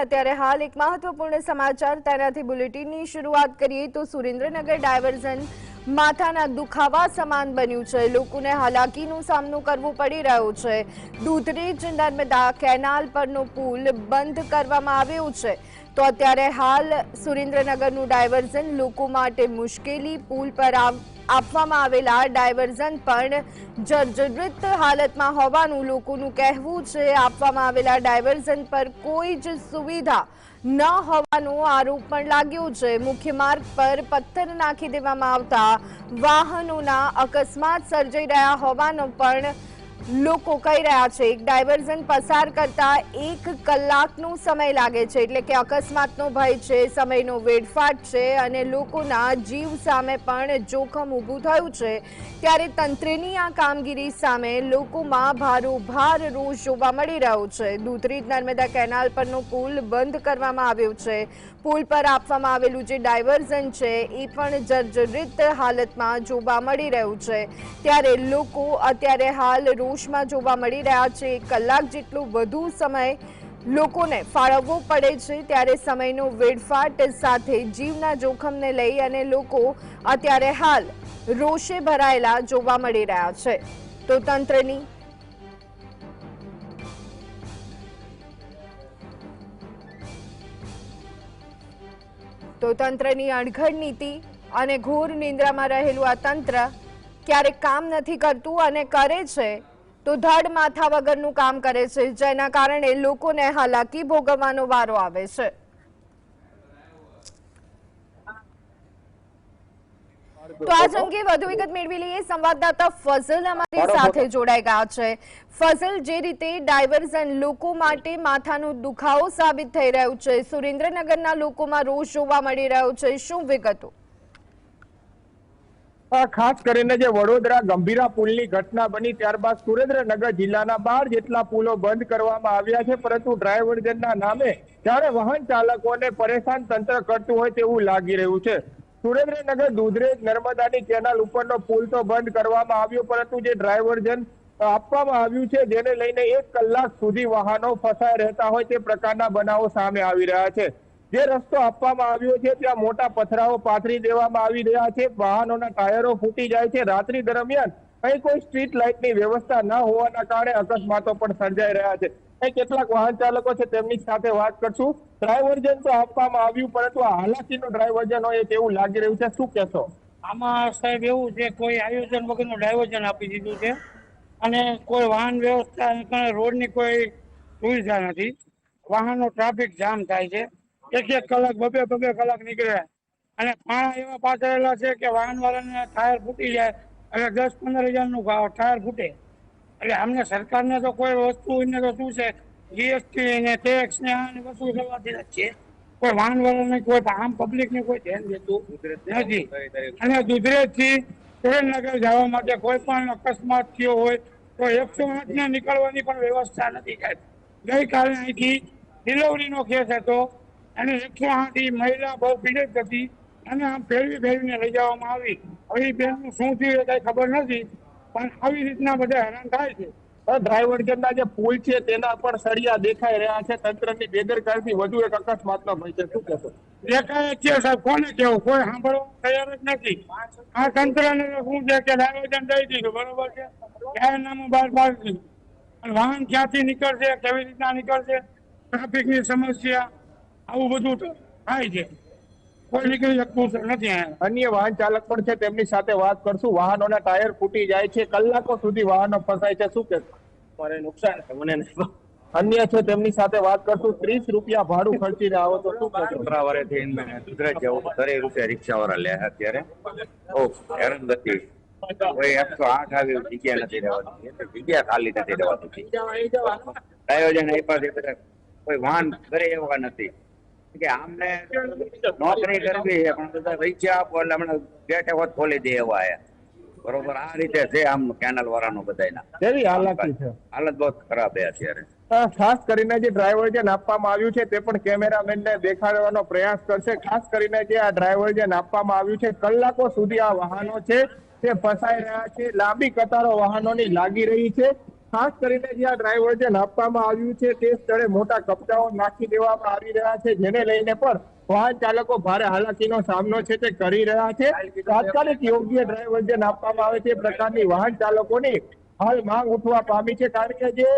અત્યારે હાલ એક મહત્વપૂર્ણ સમાચાર. તેનાથી બુલેટિનની શરૂઆત કરીએ તો સુરેન્દ્રનગર ડાયવર્ઝન માથાના દુખાવા સમાન બન્યું છે. લોકોને હાલાકીનો સામનો કરવો પડી રહ્યો છે. દૂધરેજ નર્મદા કેનાલ પરનો પુલ બંધ કરવામાં આવ્યો છે. તો અત્યારે હાલ સુરેન્દ્રનગરનું ડાયવર્ઝન લોકો માટે મુશ્કેલી પુલ પર આવ- આપવામાં આવેલા ડાયવર્ઝન પણ જર્જરિત હાલતમાં હોવાનું લોકોનું કહેવું છે. આપવામાં આવેલા ડાયવર્ઝન પર કોઈ જ સુવિધા ન હોવાનો આરોપ પણ લાગ્યો છે. મુખ્ય માર્ગ પર પથ્થર નાખી દેવામાં આવતા વાહનોના અકસ્માત સર્જાઈ રહ્યા હોવાનો પણ લોકો કહી રહ્યા છે, એક ડાયવર્ઝન પસાર કરતા એક કલાકનો સમય લાગે છે, એટલે કે અકસ્માતનો ભય છે, સમયનો વેડફાટ છે અને લોકોના જીવ સામે પણ જોખમ ઊભું થયું છે. ત્યારે તંત્રની આ કામગીરી સામે લોકોમાં ભારોભાર રોષ જોવા મળી રહ્યો છે. દૂધરીજ નર્મદા કેનાલ પરનો પુલ બંધ કરવામાં આવ્યો છે. પુલ પર આપવામાં આવેલું જે ડાયવર્ઝન છે એ પણ જર્જરિત હાલતમાં જોવા મળી રહ્યું છે. ત્યારે લોકો અત્યારે હાલ રોષમાં જોવા મળી રહ્યા છે. કલાક જેટલો વધુ સમય લોકોને ફાળવવો પડે છે ત્યારે સમયનો વેડફાટ સાથે જીવના જોખમને લઈ અને લોકો અત્યારે હાલ રોષે ભરાયેલા જોવા મળી રહ્યા છે. તો તંત્રની તો તંત્રની અણઘડ નીતિ અને ઘોર નિંદ્રામાં રહેલું આ તંત્ર ક્યારેક કામ નથી કરતું અને કરે છે તો ધડ માથા વગરનું કામ કરે છે. જેના કારણે લોકોને હાલાકી ભોગવવાનો વારો આવે છે. તો આ અંગે વધુ વિગત મેળવી લઈએ. સંવાદદાતા ફઝલ અમારી સાથે જોડાઈ ગયા છે. ફઝલ જે રીતે ડાયવર્ઝન લોકો માટે માથાનો દુખાવો સાબિત થઈ રહ્યું છે. સુરેન્દ્રનગરના લોકોમાં રોષ જોવા મળી રહ્યો છે. શું વિગતો? ખાસ કરીને જે વડોદરા ગંભીરા પુલની ઘટના બની ત્યારબાદ સુરેન્દ્રનગર જિલ્લાના બાર જેટલા પુલો બંધ કરવામાં આવ્યા છે, પરંતુ ડ્રાઈવર્જનના નામે ત્યારે વાહન ચાલકોને પરેશાન તંત્ર કરતું હોય તેવું લાગી રહ્યું છે. સુરેન્દ્રનગર, દુધરેજ, નર્મદાની કેનાલ ઉપરનો પુલ તો બંધ કરવામાં આવ્યો, પરંતુ જે ડ્રાઈવર્જન આપવામાં આવ્યું છે, જેને લઈને એક કલાક સુધી વાહનો ફસાઈ રહેતા હોય તે પ્રકારના બનાવો સામે આવી રહ્યા છે. જે રસ્તો આપવામાં આવ્યો છે, ત્યાં મોટા પથરાઓ પાથરી દેવામાં આવી રહ્યા છે, વાહનોના ટાયરો ફૂટી જાય છે. રાત્રિ દરમિયાન અહીં કોઈ સ્ટ્રીટ લાઇટની વ્યવસ્થા ન હોવાના કારણે અકસ્માતો પણ સર્જાઈ રહ્યા છે. અહીં કેટલાક વાહન ચાલકો છે, તેમની સાથે વાત કરશું. ડ્રાઈવર્જન તો આપવામાં આવ્યું, પરંતુ હાલાકીનું ડ્રાઈવર્જન હોય તેવું લાગી રહ્યું છે? શું કહેશો? આમાં સાહેબ એવું છે, કોઈ આયોજન વગરનું ડાયવર્ઝન આપી દીધું છે. અને કોઈ વાહન વ્યવસ્થા રોડની કોઈ સુવિધા નથી. વાહનો ટ્રાફિક જામ થાય છે. એક એક કલાક, બબે બબે કલાક નીકળે. અને પાણા એવા પાથરેલા છે કે વાહન વાળાને ટાયર ફૂટી જાય એટલે દસ પંદર હજારનું ટાયર ફૂટે. એટલે અમને સરકારને તો કોઈ વસ્તુ એને તો શું છે? જીએસટી ને ટેક્સ ને આ વસ્તુ કરવાથી જ છે. કોઈ વાહન વાળાને કોઈ આમ પબ્લિક ને કોઈ ધ્યાન દેતું નથી. અને દુધરેજથી સુરેન્દ્રનગર જવા માટે કોઈ પણ અકસ્માત થયો હોય તો એકસો આઠ ને નીકળવાની પણ વ્યવસ્થા નથી સાહેબ ગઈકાલે અહીંથી ડિલિવરીનો કેસ હતો. અને એકસો આઠ મહિલા બહુ પીડિત હતી અને આમ ફેરવી ફેરવીને લઈ જવામાં આવી. હવે ઈ બેનનું શું થયું એ કઈ ખબર નથી પણ આવી રીતના બધા હેરાન થાય છે. ડ્રાઈવર્જનના જે પુલ છે તેના પર સળિયા દેખાઈ રહ્યા છે તંત્રની બેદરકારીથી વધુ એક અકસ્માતનો ભય છે. શું કહેશો? દેખાય છે સાહેબ કોને કેવું કોઈ સાંભળવા તૈયાર જ નથી. આ તંત્રને શું છે કે ડાયવર્ઝન દઈ દીધું બરોબર છે? જાહેરનામું બહાર પાડી દીધું વાહન ક્યાંથી નીકળશે કેવી રીતના નીકળશે? ટ્રાફિકની સમસ્યા આવું બધું થાય છે. કોઈ નીકળી શકતું નથી અન્ય વાહન ચાલક પણ છે તેમની સાથે વાત કરશું. વાહનોના ટાયર ફૂટી જાય છે કલાકો સુધી વાહનો ફસાય છે. શું કે મારે નુકસાન છે મને અન્ય છે તેમની સાથે વાત કરશું. ત્રીસ રૂપિયા ભાડું ખર્ચીને આવો તો શું છોકરાવાળે થઈને ગુજરાત જવું ત્રણ રૂપિયા રિક્ષા વાળા લે અત્યારે. ઓ હેરાન ગતિ. કોઈ એકસો આઠ આવી જગ્યા નથી રહેવાની. જગ્યા ખાલી નથી રહેવાની. આયોજન આપ્યા છે કોઈ વાહન કરે એવા નથી. કે આમને નોકરી કરવી છે પણ બધા વૈચ્યા આપો એટલે હમણાં ગેટ વખત ખોલી દે એવા બરોબર આ રીતે છે આમ કેનાલ વાળાનું બધાયના. કેવી હાલત છે? હાલત બહુ ખરાબ છે અત્યારે. ખાસ કરીને જે ડ્રાઈવર્જન આપવામાં આવ્યું છે તે પણ કેમેરામેનને દેખાડવાનો પ્રયાસ કરશે. ખાસ કરીને જે આ ડ્રાઈવર જે આપવામાં આવ્યું છે કલાકો સુધી આ વાહનો છે તે ફસાઈ રહ્યા છે લાંબી કતારો વાહનોની લાગી રહી છે. ખાસ કરીને જ્યાં ડ્રાઈવર્જન આપવામાં આવ્યું છે, તે સ્થળે મોટા કપડાઓ નાખી દેવામાં આવી રહ્યા છે, જેને લઈને પણ વાહન ચાલકો ભારે હાલાકીનો સામનો છે તે કરી રહ્યા છે. તાત્કાલિક યોગ્ય ડ્રાઈવર્જન આપવામાં આવે તે પ્રકારની વાહન ચાલકોની હાલ માંગ ઉઠવા પામી છે, કારણ કે જે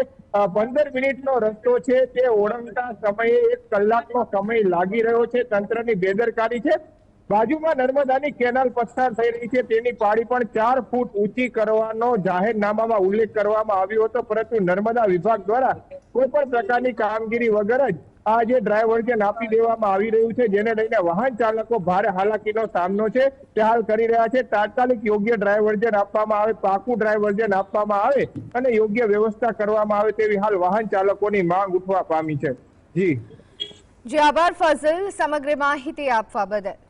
પંદર મિનિટનો રસ્તો છે, તે ઓળંગતા સમયે એક કલાકનો સમય લાગી રહ્યો છે, તંત્રની બેદરકારી છે. બાજુમાં નર્મદાની કેનાલ પસાર થઈ રહી છે. તેની પાળી પણ ચાર ફૂટ ઊંચી કરવાનો જાહેરનામામાં ઉલ્લેખ કરવામાં આવ્યો હતો. પરંતુ નર્મદા વિભાગ દ્વારા કોઈ પણ પ્રકારની કામગીરી વગર જ આ જે ડ્રાઈવર્જન આપી દેવામાં આવી રહ્યું છે. જેને લઈને વાહન ચાલકો ભારે હાલાકીનો સામનો છે. તે હાલ કરી રહ્યા છે. તાત્કાલિક યોગ્ય ડ્રાઈવર્જન આપવામાં આવે, પાકું ડ્રાઈવર્જન આપવામાં આવે અને યોગ્ય વ્યવસ્થા કરવામાં આવે તેવી હાલ વાહન ચાલકોની માંગ ઉઠવા પામી છે. જી. જે, આભાર ફઝલ. સમગ્ર માહિતી આપવા બદલ.